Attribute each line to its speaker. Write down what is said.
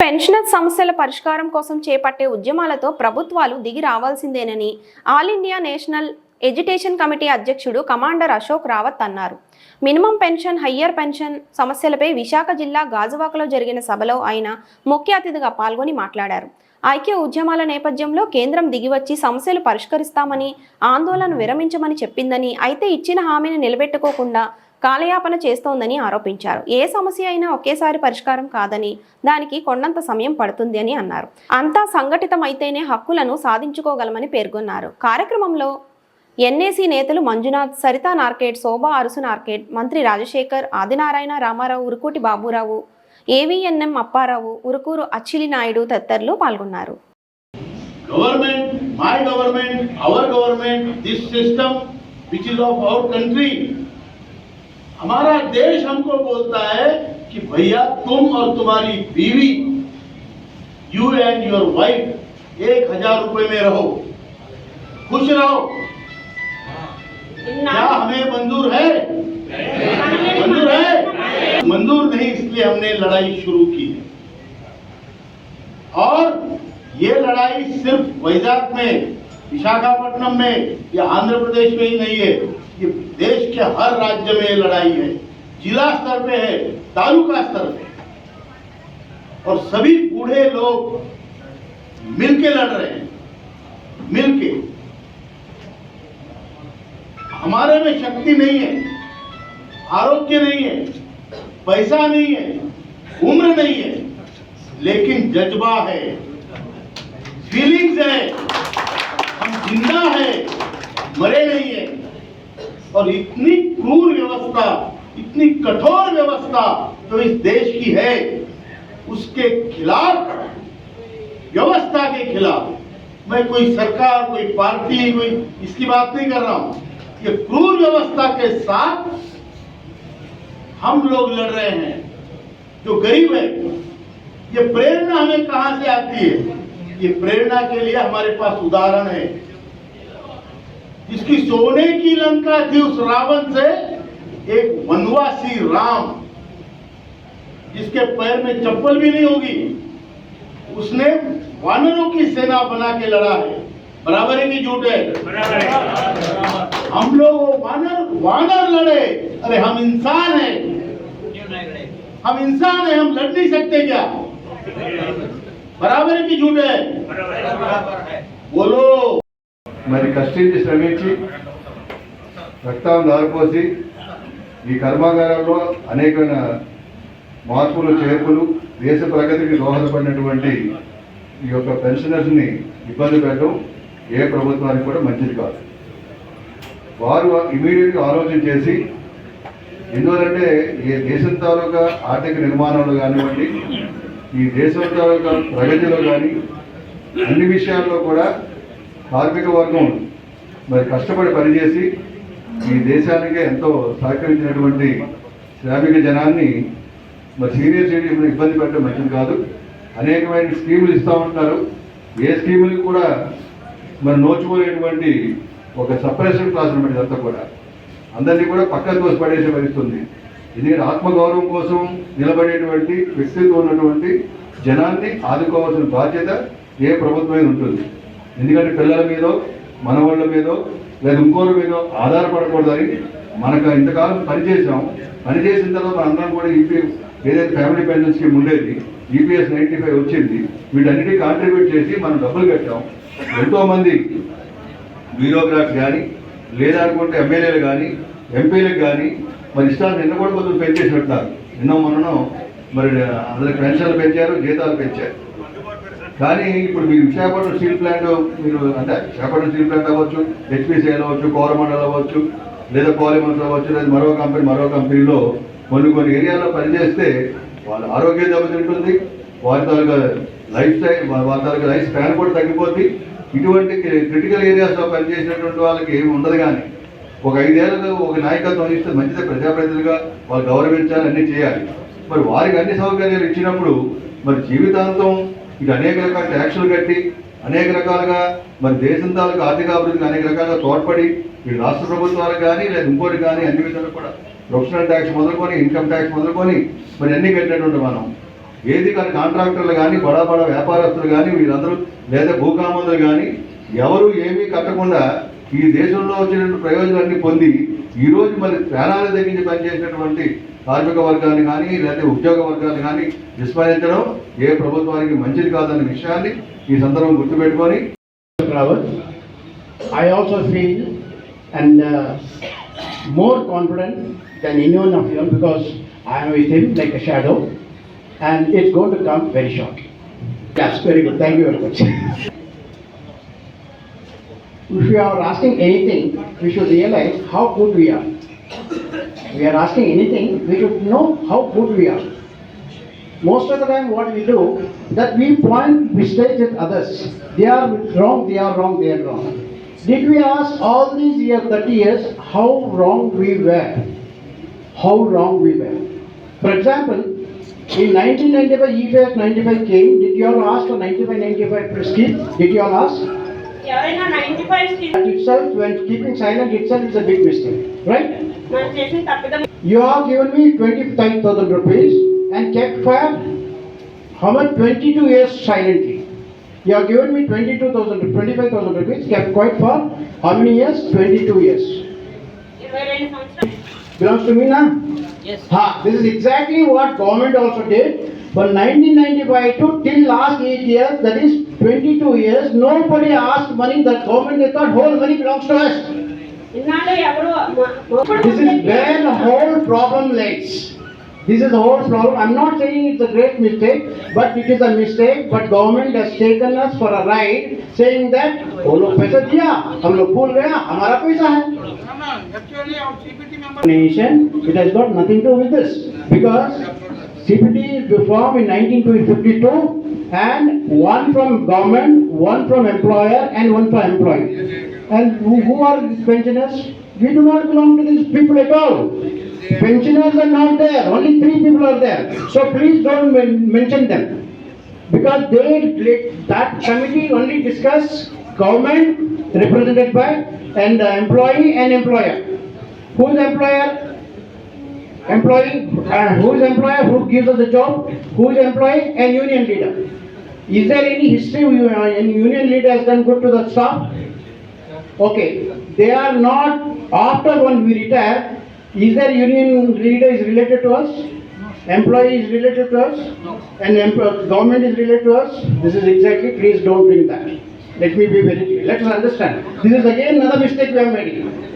Speaker 1: Pensioner సమస్యల పరిష్కారం కోసం చేపట్టే ఉద్యమాలతో ప్రభుత్వాలు దిగి రావాల్సిందేనని all India national education committee అధ్యక్షుడు కమాండర్ అశోక్ రావత్ అన్నారు. మినిమం పెన్షన్ హయ్యర్ పెన్షన్ సమస్యలపై విశాఖ జిల్లా గాజువాకలో జరిగిన సభలో ఆయన ముఖ్య అతిథిగా పాల్గొని మాట్లాడారు. ఐక్య ఉద్యమాల నేపథ్యంలో కేంద్రం దిగివచ్చి సమస్యలు పరిష్కరిస్తామని ఆందోళన విరమించమని చెప్పిందని అయితే ఇచ్చిన హామీని నిలబెట్టుకోకుండా కాలయాపన చేస్తోందని ఆరోపించారు. ఏ సమస్య అయినా ఒకేసారి పరిష్కారం కాదని దానికి కొండంత సమయం పడుతుంది అని అన్నారు. అంతా సంఘటితమైతేనే హక్కులను సాధించుకోగలమని పేర్కొన్నారు. కార్యక్రమంలో ఎన్ఏసీ నేతలు మంజునాథ్ సరితా నార్కేట్ శోభా అరుసు నార్కేట్ మంత్రి రాజశేఖర్ ఆదినారాయణ రామారావు ఉరుకూటి బాబురావు ఏవిఎన్ఎం అప్పారావు ఉరుకూరు అచ్చిలి నాయుడు తదితరులు పాల్గొన్నారు.
Speaker 2: which is of our country. हमारा देश हमको बोलता है कि भैया तुम और तुम्हारी बीवी यू एंड योर वाइफ एक हज़ार रुपए में रहो। खुश रहो। क्या हमें मंजूर है? मंजूर है? मंजूर नहीं इसलिए हमने लड़ाई शुरू की है। और ये लड़ाई सिर्फ़ वैजाग में विशाखापट्टनम में, या आंध्र प्रदेश में ही नहीं है, ये देश के हर राज्य में लड़ाई है। जिला स्तर पे है, तालुका स्तर पे। और सभी बूढ़े लोग मिलके लड़ रहे हैं, मिलके। हमारे में शक्ति नहीं है, आरोग्य नहीं है, पैसा नहीं है, उम्र नहीं है, लेकिन जज्बा है फीलिंग्स है। हम ज़िंदा है, मरे नहीं है। और इतनी क्रूर व्यवस्था, इतनी कठोर व्यवस्था जो इस देश की है, उसके खिलाफ व्यवस्था के खिलाफ। मैं कोई सरकार, कोई पार्टी, कोई इसकी बात नहीं कर रहा हूँ। ये क्रूर व्यवस्था के साथ हम लोग लड़ रहे हैं। जो गरीब है, ये प्रेरणा हमें कहाँ से आती है? ये प्रेरणा के लिए हमारे पास उदाहरण है। जिसकी सोने की लंका थी उस रावण से एक वनवासी राम जिसके पैर में चप्पल भी नहीं होगी उसने वानरों की सेना बना के लड़ा है। बराबर है कि झूठ है? हम लोग वानर वानर लड़े। अरे हम इंसान हैं। हम इंसान हैं हम लड़ नहीं सकते क्या? बराबर है कि झूठ है बोलो
Speaker 3: మరి కష్టించి శ్రమించి రక్తం దారిపోసి ఈ కర్మాగారాల్లో అనేకమైన మార్పులు చేర్పులు దేశ ప్రగతికి దోహదపడినటువంటి ఈ యొక్క పెన్షనర్స్ని ఇబ్బంది పెట్టడం ఏ ప్రభుత్వానికి కూడా మంచిది కాదు వారు ఇమీడియట్గా ఆలోచన చేసి ఎందువలంటే ఏ దేశం తాలూకా ఆర్థిక నిర్మాణంలో కానివ్వండి ఈ దేశం తాలూకా ప్రగతిలో కానీ అన్ని విషయాల్లో కూడా కార్మిక వర్గం మరి కష్టపడి పనిచేసి ఈ దేశానికి ఎంతో సహకరించినటువంటి శ్రామిక జనాన్ని మరి సీనియర్ సిటిజన్ ఇబ్బంది పెట్టడం మంచిది కాదు. అనేకమైన స్కీములు ఇస్తూ ఉంటారు. ఏ స్కీములకు కూడా మరి నోచుకోలేటువంటి ఒక సపరేషన్ క్లాస్ అనమాట ఇదంతా కూడా. అందరినీ కూడా పక్కన తోసి పడేసే పరిస్థితుంది ఎందుకంటే ఆత్మగౌరవం కోసం నిలబడేటువంటి వ్యక్తిత్వం ఉన్నటువంటి జనాన్ని ఆదుకోవాల్సిన బాధ్యత ఏ ప్రభుత్వం ఉంటుంది. ఎందుకంటే పిల్లల మీదో మనవాళ్ళ మీదో లేదా ఇంకోరి మీదో ఆధారపడకూడదని మనకు ఇంతకాలం పనిచేసాం పనిచేసిన తర్వాత మనందరం కూడా ఈపీ ఏదైతే ఫ్యామిలీ పెన్షన్ స్కీమ్ ఉండేది ఈపీఎస్ నైంటీ ఫైవ్ వచ్చింది వీటన్నిటి కాంట్రిబ్యూట్ చేసి మనం డబ్బులు కట్టాం. ఎంతోమంది బ్యూరోక్రాట్స్ కానీ లేదనుకుంటే ఎమ్మెల్యేలు కానీ ఎంపీలకు కానీ మరి ఇష్టాలు నిన్న కూడా కొంచెం పెంచేసినట్టున్నారు. నిన్న మొన్న మరి అందరికి పెన్షన్లు పెంచారు జీతాలు పెంచారు. కానీ ఇప్పుడు మీరు విశాఖపట్నం స్టీల్ ప్లాంట్ మీరు అంటే విశాఖపట్నం స్టీల్ ప్లాంట్ అవ్వచ్చు హెచ్పిసిఎల్ అవ్వచ్చు కోరమండల్ అవ్వచ్చు లేదా పాలిమర్స్ అవ్వచ్చు లేదా మరో కంపెనీ మరో కంపెనీలో కొన్ని కొన్ని ఏరియాలో పనిచేస్తే వాళ్ళ ఆరోగ్యం దెబ్బతింటుంది వారి తాలూకా లైఫ్ స్టైల్ వారి తాలూకా లైఫ్ స్పాన్ కూడా తగ్గిపోద్ది. ఇటువంటి క్రిటికల్ ఏరియాస్లో పనిచేసినటువంటి వాళ్ళకి ఏమి ఉండదు కానీ ఒక ఐదేళ్ళకు ఒక నాయకత్వం ఇస్తే మంచిదే ప్రజాప్రతినిధులుగా వాళ్ళు గౌరవించాలి అన్నీ చేయాలి. మరి వారికి అన్ని సౌకర్యాలు ఇచ్చినప్పుడు మరి జీవితాంతం ఇటు అనేక రకాల ట్యాక్సులు కట్టి అనేక రకాలుగా మరి దేశం తాలూకు ఆర్థిక అభివృద్ధికి అనేక రకాలుగా తోడ్పడి ఈ రాష్ట్ర ప్రభుత్వాలకు కానీ లేదా ఇంకోటి కానీ అన్ని విధాలు కూడా ప్రొఫెషనల్ ట్యాక్స్ మొదలుకొని ఇన్కమ్ ట్యాక్స్ మొదలుకొని మరి అన్ని కట్టినటువంటి మనం. ఏది కానీ కాంట్రాక్టర్లు కానీ బడా బడా వ్యాపారస్తులు కానీ వీరందరూ లేదా భూకామందులు కానీ ఎవరు ఏమీ కట్టకుండా ఈ దేశంలో వచ్చిన ప్రయోజనాన్ని పొంది ఈరోజు మరి ప్రాణాలు తగ్గించి పనిచేసినటువంటి కార్మిక వర్గాన్ని కానీ లేకపోతే ఉద్యోగ వర్గాన్ని కానీ విస్మరించడం ఏ ప్రభుత్వానికి మంచిది కాదన్న విషయాన్ని ఈ సందర్భం గుర్తుపెట్టుకొని
Speaker 4: I also feel and more confident then any one of you because I'm with him like a shadow and it's got come very short very good thank you very much If you are asking anything, we should realize how good we are. We are asking anything, we should know how good we are. Most of the time what we do, that we point mistakes at others. They are wrong, they are wrong, they are wrong. Did we ask all these years, 30 years, how wrong we were? How wrong we were? For example, in 1995, EFS 95 came, did you all ask for 95, 95 scheme? Did you all ask? Itself, when keeping silent itself is a big mistake, right? You have given me 25,000 rupees and kept for how much? 22 years silently. You have given me 22,000, 25,000 rupees, kept quiet for how many years? 22 years. Belongs to me now? Yes. Ha, this is exactly what government also did from 1995 to till last 8 years, that is 22 years, nobody asked money. The government they thought whole money belongs to us. This is where the whole problem lies. This is the whole problem. I'm not saying it's a great mistake, but it is a mistake. But government has taken us for a ride, saying that oh, वो Nation, it has got nothing to do with this because CPT is formed in 1952 and one from government, one from employer and one from employee. And who, who are these pensioners? We do not belong to these people at all. Pensioners are not there, only three people are there. So please don't men- mention them. Because they, that committee only discuss government represented by and uh, employee and employer. Who is employer? Employee, uh, who is employer, who gives us the job, who is employee and union leader. Is there any history, uh, any union leader has done good to the staff? Okay, they are not, after when we retire, is there union leader is related to us? Employee is related to us? And government is related to us? This is exactly, please don't bring that. Let me be very clear, let us understand. This is again another mistake we are making.